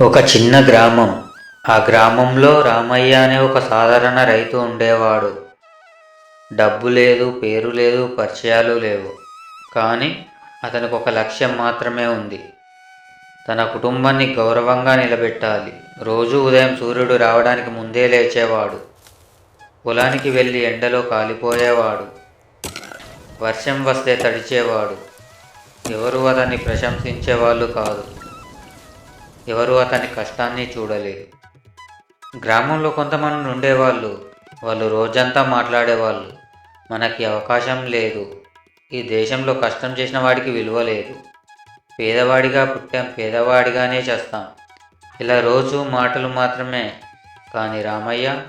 ఒక చిన్న గ్రామం. ఆ గ్రామంలో రామయ్య అనే ఒక సాధారణ రైతు ఉండేవాడు. డబ్బు లేదు పేరు లేదు పరిచయాలు లేవు. కానీ అతనికి ఒక లక్ష్యం మాత్రమే ఉంది. తన కుటుంబాన్ని గౌరవంగా నిలబెట్టాలి. రోజు ఉదయం సూర్యుడు రావడానికి ముందే లేచేవాడు. పొలానికి వెళ్ళి ఎండలో కాలిపోయేవాడు. వర్షం వస్తే తడిచేవాడు. ఎవరు అతన్ని ప్రశంసించేవాళ్ళు కాదు. ఎవరు అతని కష్టాన్ని చూడలేదు. గ్రామంలో కొంతమంది ఉండేవాళ్ళు వాళ్ళు రోజంతా మాట్లాడేవాళ్ళు. మనకి అవకాశం లేదు. ఈ దేశంలో కష్టం చేసిన వాడికి విలువ లేదు. పేదవాడిగా పుట్టాం పేదవాడిగానే చేస్తాం. ఇలా రోజు మాటలు మాత్రమే. కానీ రామయ్య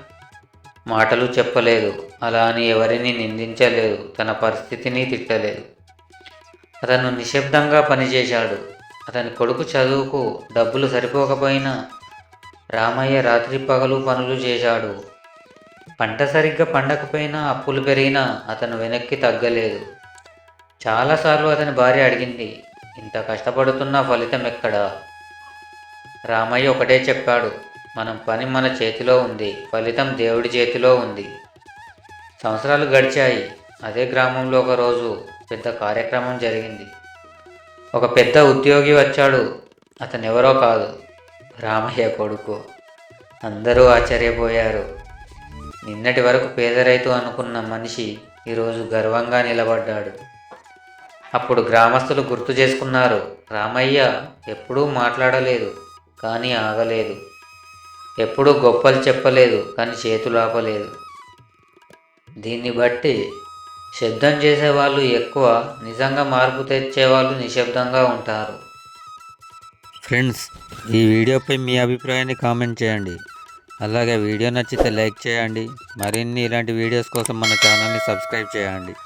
మాటలు చెప్పలేదు. అలా అని ఎవరిని నిందించలేదు. తన పరిస్థితిని తిట్టలేదు. అతను నిశ్శబ్దంగా పనిచేశాడు. అతని కొడుకు చదువుకు డబ్బులు సరిపోకపోయినా రామయ్య రాత్రి పగలు పనులు చేశాడు. పంట సరిగ్గా పండకపోయినా అప్పులు పెరిగినా అతను వెనక్కి తగ్గలేదు. చాలాసార్లు అతని భార్య అడిగింది ఇంత కష్టపడుతున్నా ఫలితం ఎక్కడా? రామయ్య ఒకటే చెప్పాడు మనం పని మన చేతిలో ఉంది ఫలితం దేవుడి చేతిలో ఉంది. సంవత్సరాలు గడిచాయి అదే గ్రామంలో ఒకరోజు పెద్ద కార్యక్రమం జరిగింది. ఒక పెద్ద ఉద్యోగి వచ్చాడు. అతను ఎవరో కాదు. రామయ్య కొడుకు. అందరూ ఆశ్చర్యపోయారు. నిన్నటి వరకు పేద రైతు అనుకున్న మనిషి ఈరోజు గర్వంగా నిలబడ్డాడు. అప్పుడు గ్రామస్తులు గుర్తు చేసుకున్నారు రామయ్య ఎప్పుడూ మాట్లాడలేదు కానీ ఆగలేదు. ఎప్పుడూ గొప్పలు చెప్పలేదు కానీ చేతులు ఆపలేదు దీన్ని బట్టి శబ్దం చేసేవాళ్ళు ఎక్కువ నిజంగా మార్పు తెచ్చేవాళ్ళు నిశ్శబ్దంగా ఉంటారు. ఫ్రెండ్స్ ఈ వీడియోపై మీ అభిప్రాయాన్ని కామెంట్ చేయండి. అలాగే వీడియో నచ్చితే లైక్ చేయండి. మరిన్ని ఇలాంటి వీడియోస్ కోసం మన ఛానల్ని సబ్స్క్రైబ్ చేయండి.